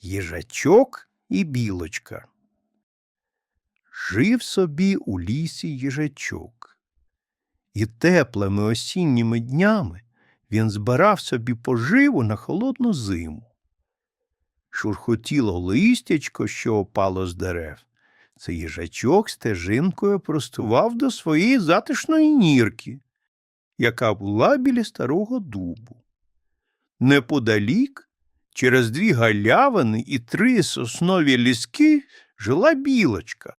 Їжачок і білочка. Жив собі у лісі їжачок. І теплими осінніми днями він збирав собі поживу на холодну зиму. Шурхотіло листячко, що опало з дерев. Це їжачок стежинкою простував до своєї затишної нірки, яка була біля старого дубу. Неподалік, через дві галявини і три соснові ліски, жила білочка.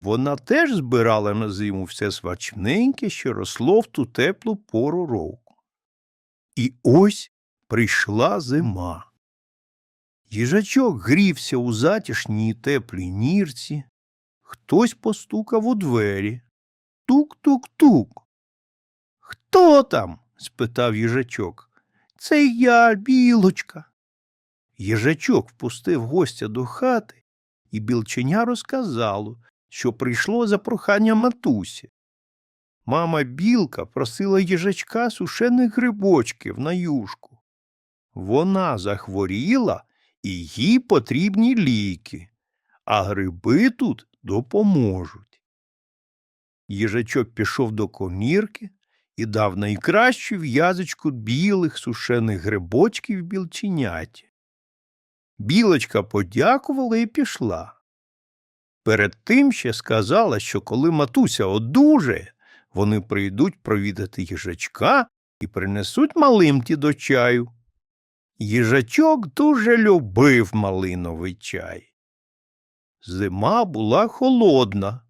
Вона теж збирала на зиму все смачненьке, що росло в ту теплу пору року. І ось прийшла зима. Їжачок грівся у затішній теплій нірці. Хтось постукав у двері. Тук-тук-тук. Хто там? спитав їжачок. Це я, білочка. Їжачок впустив гостя до хати, і білченя розказало, що прийшло за проханням матусі. Мама білка просила їжачка сушених грибочків на юшку. Вона захворіла, і їй потрібні ліки, а гриби тут допоможуть. Їжачок пішов до комірки і дав найкращу в'язочку білих сушених грибочків білченяті. Білочка подякувала і пішла. Перед тим ще сказала, що коли матуся одужає, вони прийдуть провідати їжачка і принесуть малим ті до чаю. Їжачок дуже любив малиновий чай. Зима була холодна.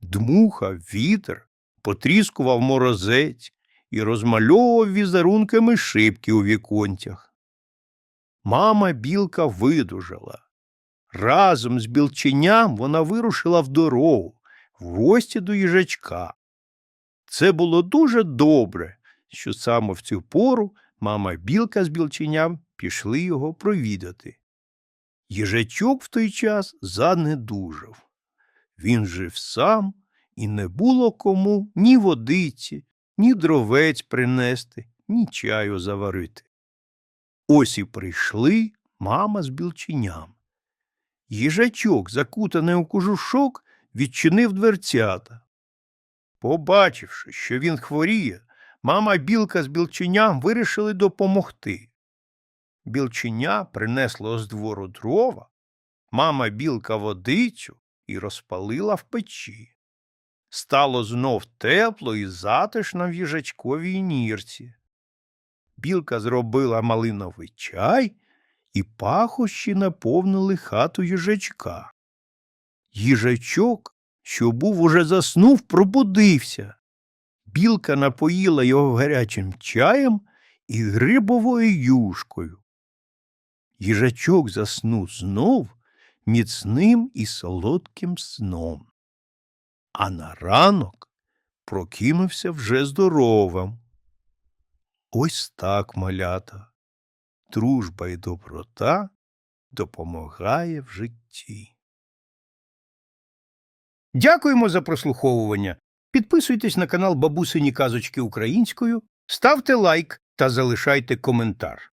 Дмухав вітер, потріскував морозець і розмальовував візерунками шибки у віконцях. Мама білка видужала. Разом з білченям вона вирушила в дорогу, в гості до їжачка. Це було дуже добре, що саме в цю пору мама білка з білченям пішли його провідати. Їжачок в той час занедужав. Він жив сам, і не було кому ні водиці, ні дровець принести, ні чаю заварити. Ось і прийшли мама з білченям. Їжачок, закутаний у кожушок, відчинив дверцята. Побачивши, що він хворіє, мама білка з білченям вирішили допомогти. Білченя принесло з двору дрова, мама білка водицю і розпалила в печі. Стало знов тепло і затишно в їжачковій нірці. Білка зробила малиновий чай, і пахощі наповнили хату їжачка. Їжачок, що був уже заснув, пробудився. Білка напоїла його гарячим чаєм і грибовою юшкою. Їжачок заснув знов міцним і солодким сном. А на ранок прокинувся вже здоровим. Ось так, малята, дружба і доброта допомагає в житті. Дякуємо за прослуховування. Підписуйтесь на канал Бабусині Казочки Українською, ставте лайк та залишайте коментар.